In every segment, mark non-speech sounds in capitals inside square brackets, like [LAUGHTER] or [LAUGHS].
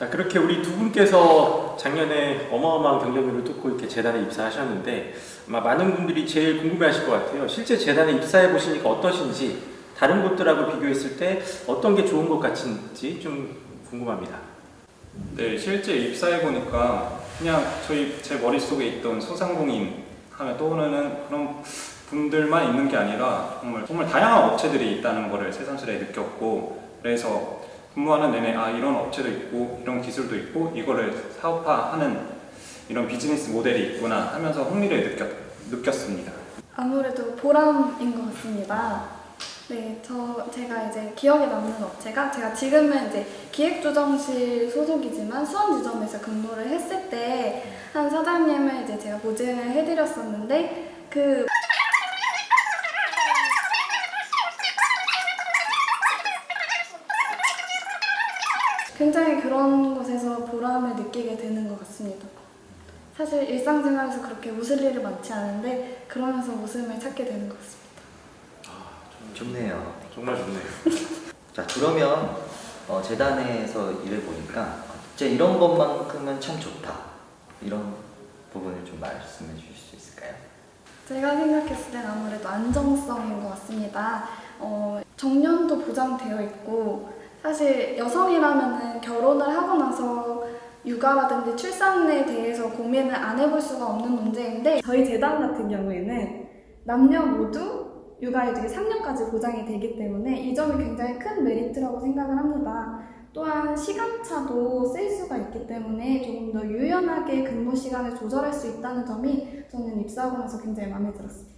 자 그렇게 우리 두 분께서 작년에 어마어마한 경력을 뚫고 이렇게 재단에 입사하셨는데 아마 많은 분들이 제일 궁금해하실 것 같아요. 실제 재단에 입사해 보시니까 어떠신지 다른 곳들하고 비교했을 때 어떤 게 좋은 것 같은지 좀 궁금합니다. 네, 실제 입사해 보니까 그냥 저희 제 머릿속에 있던 소상공인 하면 떠오르는 그런 분들만 있는 게 아니라 정말 정말 다양한 업체들이 있다는 거를 새삼스레 느꼈고 그래서 근무하는 내내 아 이런 업체도 있고 이런 기술도 있고 이거를 사업화하는 이런 비즈니스 모델이 있구나 하면서 흥미를 느꼈, 느꼈습니다. 아무래도 보람인 것 같습니다. 네, 저 제가 이제 기억에 남는 업체가 제가 지금은 이제 기획조정실 소속이지만 수원 지점에서 근무를 했을 때 한 사장님을 이제 제가 보증을 해드렸었는데 그 굉장히 그런 곳에서 보람을 느끼게 되는 것 같습니다. 사실 일상생활에서 그렇게 웃을 일이 많지 않은데 그러면서 웃음을 찾게 되는 것 같습니다. 좋네요. 정말 좋네요. [LAUGHS] 자 그러면 어, 재단에서 일해 보니까 진짜 이런 것만큼은 참 좋다. 이런 부분을 좀 말씀해 주실 수 있을까요? 제가 생각했을 땐 아무래도 안정성인 것 같습니다. 어, 정년도 보장되어 있고 사실 여성이라면은 결혼을 하고 나서 육아라든지 출산에 대해서 고민을 안 해볼 수가 없는 문제인데 저희 재단 같은 경우에는 남녀 모두 육아휴직이 3년까지 보장이 되기 때문에 이 점이 굉장히 큰 메리트라고 생각을 합니다. 또한 시간차도 쓸 수가 있기 때문에 조금 더 유연하게 근무 시간을 조절할 수 있다는 점이 저는 입사하고 나서 굉장히 마음에 들었습니다.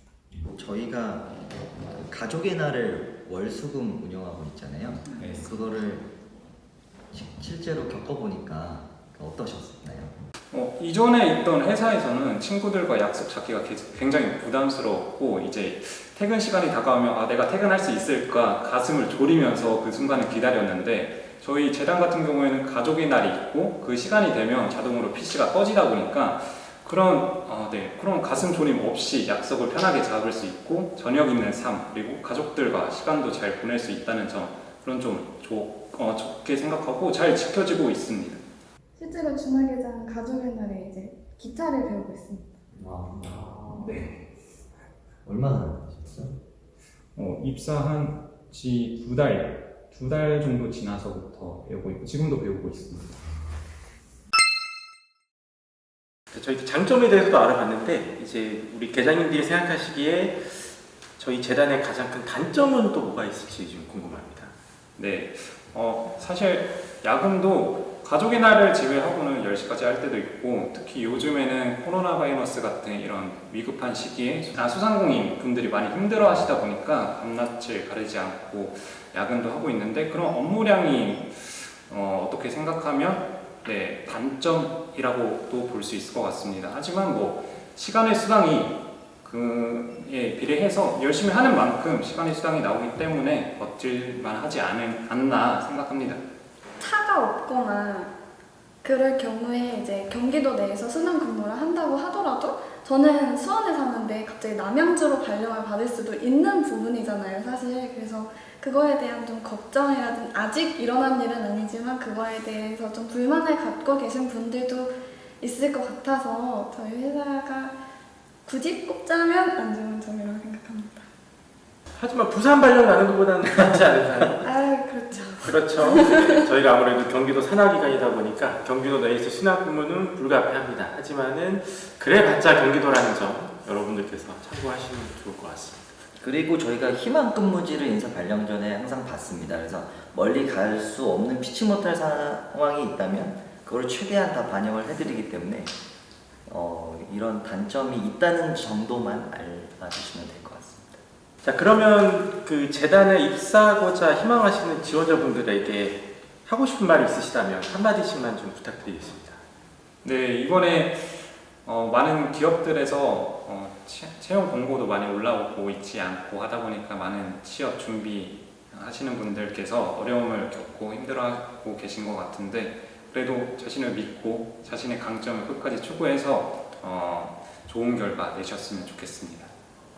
저희가 그 가족의 날을 월수금 운영하고 있잖아요. 네. 그거를 시- 실제로 겪어보니까 어떠셨나요? 어, 이전에 있던 회사에서는 친구들과 약속 잡기가 게- 굉장히 부담스러웠고 이제 퇴근 시간이 다가오면 아 내가 퇴근할 수 있을까 가슴을 졸이면서 그 순간을 기다렸는데 저희 재단 같은 경우에는 가족의 날이 있고 그 시간이 되면 자동으로 PC가 꺼지다 보니까 그런 어, 네 그런 가슴 졸임 없이 약속을 편하게 잡을 수 있고 저녁 있는 삶 그리고 가족들과 시간도 잘 보낼 수 있다는 점 그런 좀 좋, 어, 좋게 생각하고 잘 지켜지고 있습니다. 실제로 준하계장 가족의 날에 이제 기타를 배우고 있습니다. 네. 얼마나 하셨어요? 어, 입사한 지 두 달, 두 달 정도 지나서부터 배우고 있고, 지금도 배우고 있습니다. 저희 장점에 대해서도 알아봤는데 이제 우리 계장님들이 생각하시기에 저희 재단의 가장 큰 단점은 또 뭐가 있을지 좀 궁금합니다. 네, 어, 사실 야근도 가족의 날을 제외하고는 10시까지 할 때도 있고, 특히 요즘에는 코로나 바이러스 같은 이런 위급한 시기에 아, 소상공인 분들이 많이 힘들어 하시다 보니까 밤낮을 가리지 않고 야근도 하고 있는데, 그런 업무량이 어, 어떻게 생각하면 네, 단점이라고도 볼 수 있을 것 같습니다. 하지만 뭐 시간의 수당이 그에 비례해서 열심히 하는 만큼 시간의 수당이 나오기 때문에 버틸만 하지 않나 생각합니다. 없거나 그럴 경우에 이제 경기도 내에서 수능 근무를 한다고 하더라도 저는 수원에 사는데 갑자기 남양주로 발령을 받을 수도 있는 부분이잖아요, 사실. 그래서 그거에 대한 좀 걱정이라든 아직 일어난 일은 아니지만 그거에 대해서 좀 불만을 갖고 계신 분들도 있을 것 같아서 저희 회사가 굳이 꼽자면 안 좋은 점이라고 생각합니다. 하지만 부산 발령 나는 것보다는 낫지 않을까요? 아, 그렇죠. 그렇죠. 네, 저희가 아무래도 경기도 산하기관이다 보니까 경기도 내에서 신학 근무는 불가피합니다. 하지만은 그래봤자 경기도라는 점 여러분들께서 참고하시면 좋을 것 같습니다. 그리고 저희가 희망 근무지를 인사 발령 전에 항상 받습니다. 그래서 멀리 갈 수 없는 피치 못할 상황이 있다면 그걸 최대한 다 반영을 해드리기 때문에 어, 이런 단점이 있다는 정도만 알아주시면 될 것 같습니다. 자 그러면 그 재단에 입사하고자 희망하시는 지원자분들에게 하고 싶은 말이 있으시다면 한마디씩만 좀 부탁드리겠습니다. 네, 이번에 어, 많은 기업들에서 어, 채- 채용 공고도 많이 올라오고 있지 않고 하다 보니까 많은 취업 준비 하시는 분들께서 어려움을 겪고 힘들어하고 계신 것 같은데 그래도 자신을 믿고 자신의 강점을 끝까지 추구해서 어, 좋은 결과 내셨으면 좋겠습니다.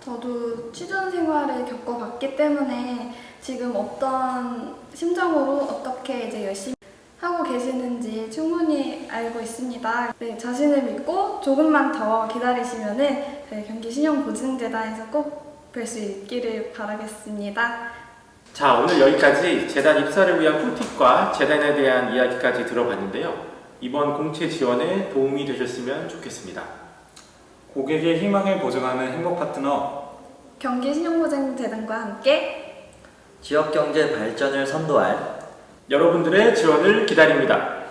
저도 취준 생활을 겪어봤기 때문에 지금 어떤 심정으로 어떻게 이제 열심히 하고 계시는지 충분히 알고 있습니다. 네, 자신을 믿고 조금만 더 기다리시면은 저희 경기 신용보증재단에서 꼭 뵐 수 있기를 바라겠습니다. 자, 오늘 여기까지 재단 입사를 위한 꿀팁과 재단에 대한 이야기까지 들어봤는데요. 이번 공채 지원에 도움이 되셨으면 좋겠습니다. 고객의 희망을 보증하는 행복 파트너 경기 신용보증재단과 함께 지역 경제 발전을 선도할 여러분들의 지원을 기다립니다.